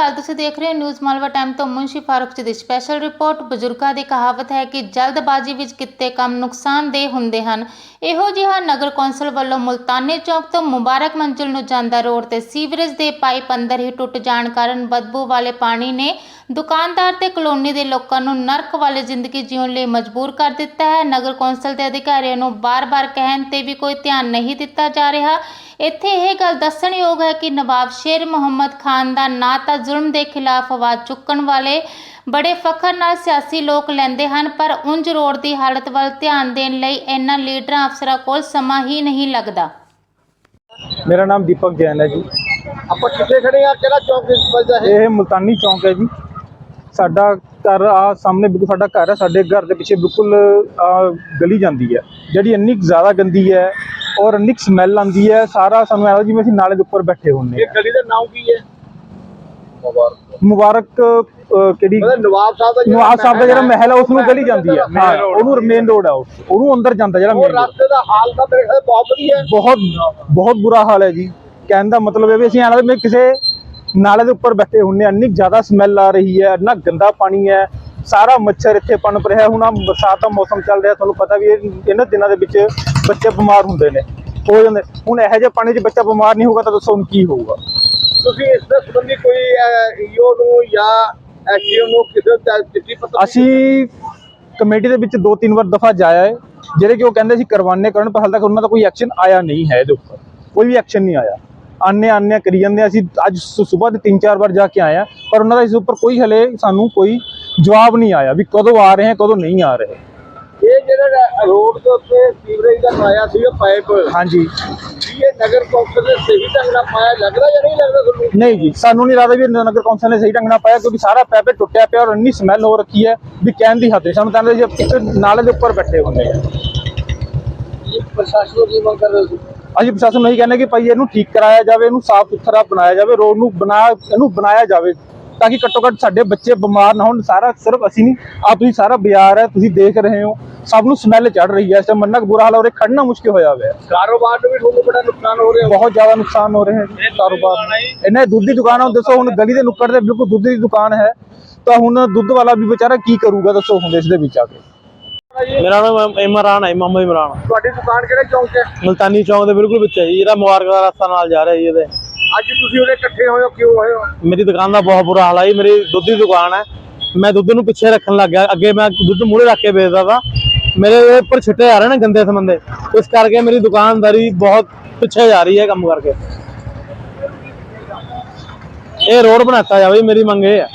ਅਕਾਲ ਤੁਸੀਂ ਦੇਖ ਰਹੇ ਹੋ ਨਿਊਜ਼ ਮਾਲਵਾ ਟਾਈਮ ਤੋਂ ਮੁੰਸ਼ੀ ਫਾਰੂਕ ਜੀ ਦੀ ਸਪੈਸ਼ਲ ਰਿਪੋਰਟ ਬਜ਼ੁਰਗਾਂ ਦੀ ਕਹਾਵਤ ਹੈ ਕਿ ਜਲਦਬਾਜ਼ੀ ਵਿੱਚ ਕਿਤੇ ਕੰਮ ਨੁਕਸਾਨਦੇਹ ਹੁੰਦੇ ਹਨ। ਇਹੋ ਜਿਹਾ ਨਗਰ ਕੌਂਸਲ ਵੱਲੋਂ ਮੁਲਤਾਨੀ ਚੌਕ ਤੋਂ ਮੁਬਾਰਕ ਮੰਜ਼ਿਲ ਨੂੰ ਜਾਂਦਾ ਰੋਡ ਤੇ ਸੀਵਰੇਜ ਦੇ ਪਾਈਪ ਅੰਦਰ ਹੀ ਟੁੱਟ ਜਾਣ ਕਾਰਨ ਬਦਬੂ ਵਾਲੇ ਪਾਣੀ ਨੇ ਦੁਕਾਨਦਾਰ ਤੇ ਕਲੋਨੀ ਦੇ ਲੋਕਾਂ ਨੂੰ ਨਰਕ ਵਾਲੀ ਜ਼ਿੰਦਗੀ ਜਿਉਣ ਲਈ ਮਜਬੂਰ ਕਰ ਦਿੱਤਾ ਹੈ। ਨਗਰ ਕੌਂਸਲ ਦੇ ਅਧਿਕਾਰੀਆਂ ਨੂੰ ਬਾਰ-ਬਾਰ ਕਹਿਣ ਤੇ ਵੀ ਕੋਈ ਧਿਆਨ ਨਹੀਂ ਦਿੱਤਾ ਜਾ ਰਿਹਾ। ਇੱਥੇ ਇਹ ਗੱਲ ਦੱਸਣਯੋਗ ਹੈ ਕਿ ਨਵਾਬ ਸ਼ੇਰ ਮੁਹੰਮਦ ਖਾਨ ਦਾ ਨਾਂ ਤਾਂ ਜ਼ੁਲਮ ਦੇ ਖਿਲਾਫ ਆਵਾਜ਼ ਚੁੱਕਣ ਵਾਲੇ ਬੜੇ ਫਖਰ ਨਾਲ ਸਿਆਸੀ ਲੋਕ ਲੈਂਦੇ ਹਨ ਪਰ ਉਂਝ ਰੋਡ ਦੀ ਹਾਲਤ ਵੱਲ ਧਿਆਨ ਦੇਣ ਲਈ ਇਹਨਾਂ ਲੀਡਰਾਂ ਅਫਸਰਾਂ ਕੋਲ ਸਮਾਂ ਹੀ ਨਹੀਂ ਲੱਗਦਾ। ਮੇਰਾ ਨਾਮ ਦੀਪਕ ਜੈਨ ਹੈ ਜੀ। ਆਪਾਂ ਕਿੱਥੇ ਖੜੇ ਆ ਕਿਹੜਾ ਚੌਂਕ ਦੇ ਵੱਜਦਾ ਹੈ? ਇਹ ਮੁਲਤਾਨੀ ਚੌਂਕ ਹੈ ਜੀ। ਸਾਡਾ ਘਰ ਆ ਸਾਹਮਣੇ ਬਿਲਕੁਲ ਸਾਡਾ ਘਰ ਹੈ ਸਾਡੇ ਘਰ ਦੇ ਪਿੱਛੇ ਬਿਲਕੁਲ ਗਲੀ ਜਾਂਦੀ ਹੈ। ਜਿਹੜੀ ਇੰਨੀ ਜ਼ਿਆਦਾ ਗੰਦੀ ਹੈ ਔਰ ਇੰਨੀ ਸਮੈਲ ਆਉਂਦੀ ਹੈ ਸਾਰਾ ਸਾਨੂੰ ਐਵੇਂ ਜਿਵੇਂ ਅਸੀਂ ਨਾਲੇ ਦੇ ਉੱਪਰ ਬੈਠੇ ਹੁੰਦੇ ਇਹ ਗਲੀ ਦਾ ਨਾਮ ਕੀ ਹੈ? ਮੁਬਾਰਕ। ਅਹ, ਕਿਹੜੀ? ਨਵਾਬ ਸਾਹਿਬ ਦਾ ਨਵਾਜ਼ ਸਾਹਿਬ ਦਾ ਜਿਹੜਾ ਮਹਿਲ ਹੈ ਉਸ ਨੂੰ ਗਲੀ ਜਾਂਦੀ ਹੈ। ਹਾਂ। ਉਹਨੂੰ ਮੇਨ ਰੋਡ ਉਹ। ਉਹਨੂੰ ਅੰਦਰ ਜਾਂਦਾ ਜਿਹੜਾ ਉਹ ਮੇਨ ਰਸਤੇ ਦਾ ਹਾਲ ਤਾਂ ਮੇਰੇ ਖਿਆਲ ਬਹੁਤ ਵਧੀਆ ਹੈ। ਬਹੁਤ ਬਹੁਤ ਬੁਰਾ ਹਾਲ ਹੈ ਜੀ। ਕਹਿਣ ਦਾ ਮਤਲਬ ਹੈ ਵੀ ਅਸੀਂ ਆਣਾ ਮੈਂ ਕਿਸੇ ਨਾਲੇ ਦੇ ਉੱਪਰ ਬੈਠੇ ਹੁੰਨੇ ਹਾਂ, ਇੰਨੀ ਜ਼ਿਆਦਾ ਸਮੈਲ ਆ ਰਹੀ ਹੈ ਇੰਨਾ ਗੰਦਾ ਪਾਣੀ ਹੈ ਸਾਰਾ ਮੱਛਰ ਇੱਥੇ ਪਨਪ ਰਿਹਾ। ਹੁਣ ਆਹ ਬਰਸਾਤ ਦਾ ਮੌਸਮ ਚੱਲ ਰਿਹਾ ਤੁਹਾਨੂੰ ਪਤਾ ਵੀ ਇਹ- ਇਹਨਾਂ ਦਿਨਾਂ ਦੇ ਵਿੱਚ ਬੱਚੇ ਬਿਮਾਰ ਹੁੰਦੇ ਨੇ। ਹੋ ਜਾਂਦੇ। ਹੁਣ ਇਹੋ ਜਿਹੇ ਪਾਣੀ 'ਚ ਬੱਚਾ ਬਿਮਾਰ ਨਹੀਂ ਹੋਊਗਾ ਤਾਂ ਦੱਸੋ ਹੁਣ ਕੀ ਹੋਊਗਾ? ਤੁਸੀਂ ਇਸ ਦੇ ਸੰਬੰਧੀ ਕੋਈ ਈਓ ਨੂੰ ਜਾਂ ਐਸਡੀਓ ਨੂੰ ਕਿਸੇ ਚਿੱਠੀ ਪੱਤਰ ਅਸੀਂ ਕਮੇਟੀ ਦੇ ਵਿੱਚ ਦੋ ਤਿੰਨ ਵਾਰ ਦਫਾ ਜਾਇਆ ਹੈ। ਜਿਹੜੇ ਕਿ ਉਹ ਕਹਿੰਦੇ ਸੀ ਕਰਵਾਨੇ ਕਰਨ ਪਰ ਹਾਲ ਤੱਕ ਉਹਨਾਂ ਦਾ ਕੋਈ ਐਕਸ਼ਨ ਆਇਆ ਨਹੀਂ ਹੈ ਇਹਦੇ ਉੱਪਰ। ਕੋਈ ਵੀ ਐਕਸ਼ਨ ਨਹੀਂ ਆਇਆ। ਆਨੇ ਆਨੇ ਕਰੀ ਜਾਂਦੇ। ਅਸੀਂ ਅੱਜ ਸਵੇਰ ਦੇ ਤਿੰਨ ਚਾਰ ਵਾਰ ਜਾ ਕੇ ਹਾਂ ਪਰ ਉਹਨਾਂ ਦਾ ਇਸ ਉੱਪਰ ਕੋਈ ਹਲੇ ਸਾਨੂੰ ਕੋਈ ਜਵਾਬ ਨਹੀਂ ਆਇਆ ਵੀ ਕਦੋਂ ਆ ਰਹੇ ਹੈ ਕਦੋਂ ਨਹੀਂ ਆ ਰਹੇ। ਇਹ ਜਿਹੜਾ ਰੋਡ ਦੇ ਉੱਤੇ ਸੀਵਰੇਜ ਦਾ ਪਾਇਆ ਸੀਗਾ ਪਾਈਪ ਹਾਂਜੀ। ਇਹ ਨਗਰ ਕੌਂਸਲ ਨੇ ਸਹੀ ਢੰਗ ਨਾਲ ਪਾਇਆ ਲੱਗਦਾ ਜਾਂ ਨਹੀਂ ਲੱਗਦਾ ਤੁਹਾਨੂੰ? ਨਹੀਂ ਜੀ ਸਾਨੂੰ ਨਹੀਂ ਲੱਗਦਾ ਵੀ ਨਗਰ ਕੌਂਸਲ ਨੇ ਸਹੀ ਢੰਗ ਨਾਲ ਪਾਇਆ ਕਿਉਂਕਿ ਸਾਰਾ ਪੈਪੇ ਟੁੱਟਿਆ ਪਿਆ ਔਰ ਇੰਨੀ ਸਮੈਲ ਹੋ ਰੱਖੀ ਹੈ ਵੀ ਕਹਿਣ ਦੀ ਹੱਦ ਨਹੀਂ। ਸਾਨੂੰ ਤਾਂ ਜੀ ਇੱਕ ਨਾਲੇ ਦੇ ਉੱਪਰ ਬੈਠੇ ਹੁੰਦੇ ਆ। ਇਹ ਪ੍ਰਸ਼ਾਸਨ ਨੂੰ ਕੀ ਮੰਗ ਕਰ ਰਹੇ ਸੀ ਅਸੀਂ ਪ੍ਰਸ਼ਾਸਨ ਨੂੰ ਇਹੀ ਕਹਿੰਦੇ ਕਿ ਭਾਈ ਇਹਨੂੰ ਠੀਕ ਕਰਾਇਆ ਜਾਵੇ ਇਹਨੂੰ ਸਾਫ਼ ਸੁਥਰਾ ਬਣਾਇਆ ਜਾਵੇ ਰੋਡ ਨੂੰ ਬਣਾ ਇਹਨੂੰ ਬਣਾਇਆ ਜਾਵੇ। ਤਾਂ ਕਿ ਘੱਟੋ ਘੱਟ ਸਾਡੇ ਬੱਚੇ ਬਿਮਾਰ ਨਾ ਹੋਣ ਸਾਰਾ ਸਿਰਫ ਅਸੀਂ ਨਹੀਂ ਆ ਤੁਸੀਂ ਸਾਰਾ ਬਾਜ਼ਾਰ ਹੈ ਤੁਸੀਂ ਦੇਖ ਰਹੇ ਹੋ ਸਭ ਨੂੰ ਸਮੈਲ ਚੜ ਰਹੀ ਹੈ ਇਸ ਟਾਈਮ ਮੰਨਕ ਬੁਰਾ ਹਾਲ ਹੋ ਰਿਹਾ ਖੜਨਾ ਮੁਸ਼ਕਿਲ ਹੋਇਆ ਹੋਇਆ ਕਾਰੋਬਾਰ ਨੂੰ ਵੀ ਤੁਹਾਨੂੰ ਬੜਾ ਨੁਕਸਾਨ ਹੋ ਰਿਹਾ ਬਹੁਤ ਜ਼ਿਆਦਾ ਨੁਕਸਾਨ ਹੋ ਰਿਹਾ ਹੈ ਕਾਰੋਬਾਰ। ਇਹਨਾਂ ਦੀ ਦੁੱਧ ਦੀ ਦੁਕਾਨ ਆ ਹੁਣ ਦੱਸੋ ਹੁਣ ਗਲੀ ਦੇ ਨੁੱਕੜ ਤੇ ਬਿਲਕੁਲ ਦੁੱਧ ਦੀ ਦੁਕਾਨ ਹੈ ਤਾਂ ਹੁਣ ਦੁੱਧ ਵਾਲਾ ਵੀ ਵਿਚਾਰਾ ਕੀ ਕਰੂਗਾ ਦੱਸੋ ਹੁਣ ਇਸ ਦੇ ਵਿੱਚ ਆ ਕੇ। ਮੇਰਾ ਨਾਮ ਇਮਰਾਨ ਹੈ ਮੁਹੰਮਦ ਇਮਰਾਨ। ਤੁਹਾਡੀ ਦੁਕਾਨ ਕਿਹੜੇ ਚੌਂਕ ਹੈ? ਮਲਤਾਨੀ ਚੌਂਕ ਦੇ ਬਿਲਕੁਲ ਵਿੱਚ ਹੈ ਜੀ ਜਿਹੜਾ ਮੁਬਾਰਕ ਦਾ ਰਸਤਾ ਨਾਲ ਜਾ ਰਿਹਾ ਜੀ ਇਹਦੇ। ਅੱਜ ਤੁਸੀਂ ਉਹਦੇ ਇਕੱਠੇ ਹੋਏ ਹੋ, ਕਿਉਂ ਹੋਏ ਹੋ? ਮੇਰੀ ਦੁਕਾਨ ਦਾ ਬਹੁਤ ਬੁਰਾ ਹਾਲ ਹੈ ਮੇਰੀ ਦੁੱਧ ਦੀ ਦੁਕਾਨ ਹੈ ਮੈਂ ਦੁੱਧ ਨੂੰ ਪਿੱਛੇ ਰੱਖਣ ਲੱਗ ਗਿਆ, ਅੱਗੇ ਮੈਂ ਦੁੱਧ ਮੂਹਰੇ ਰੱਖ ਕੇ ਵੇਚਦਾ ਵਾ। ਮੇਰੇ ਉੱਪਰ ਛਿੱਟੇ ਆ ਰਹੇ ਨੇ ਗੰਦੇ ਸਮੰਦੇ ਇਸ ਕਰਕੇ ਮੇਰੀ ਦੁਕਾਨਦਾਰੀ ਬਹੁਤ ਪਿੱਛੇ ਜਾ ਰਹੀ ਹੈ ਕੰਮ ਕਰਕੇ। ਇਹ ਰੋਡ ਬਣਾਤਾ ਜਾਵੇ, ਮੇਰੀ ਮੰਗ ਇਹ ਹੈ